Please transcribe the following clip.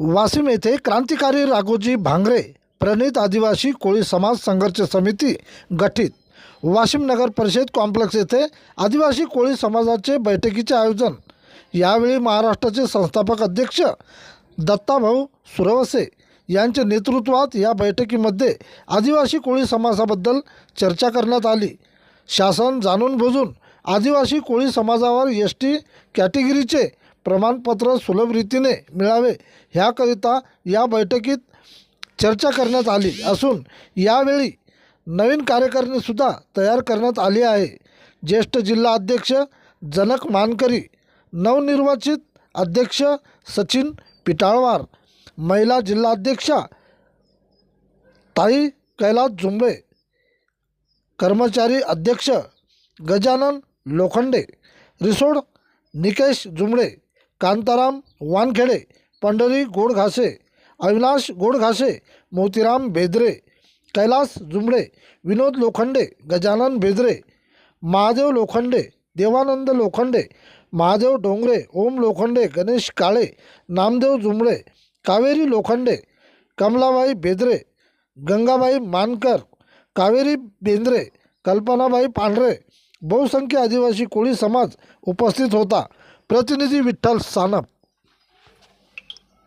वाशिम येथे क्रांतिकारी राघोजी भांगरे प्रणित आदिवासी कोळी समाज संघर्ष समिती गठीत. वाशिम नगर परिषद कॉम्प्लेक्स येथे आदिवासी कोळी समाजाचे बैठकीचे आयोजन. यावेळी महाराष्ट्राचे संस्थापक अध्यक्ष दत्ताभाऊ सुरवसे यांच्या नेतृत्वात या बैठकीमध्ये आदिवासी कोळी समाजाबद्दल चर्चा करण्यात आली. शासन जाणून बुजून आदिवासी कोळी समाजावर एस टी कॅटेगरीचे प्रमाणपत्र सुलभ रीतीने मिळावे ह्याकरिता या बैठकीत चर्चा करण्यात आली असून यावेळी नवीन कार्यकारिणीसुद्धा तयार करण्यात आली आहे. ज्येष्ठ जिल्हा अध्यक्ष जनक मानकरी नवनिर्वाचित अध्यक्ष सचिन पिटाळवार महिला जिल्हाध्यक्षा ताई कैलास झुंबे कर्मचारी अध्यक्ष गजानन लोखंडे रिसोड निकेश जुमडे कांताराम वानखेडे पंढरी गोडघासे अविनाश गोडघासे मोतीराम बेदरे कैलास जुमडे विनोद लोखंडे गजानन बेदरे महादेव लोखंडे देवानंद लोखंडे महादेव डोंगरे ओम लोखंडे गणेश काळे नामदेव जुमडे कावेरी लोखंडे कमलाबाई बेदरे गंगाबाई मानकर कावेरी बेंद्रे कल्पनाबाई पांढरे बहुसंख्य आदिवासी कोळी समाज उपस्थित होता. प्रतिनिधी विठ्ठल सानप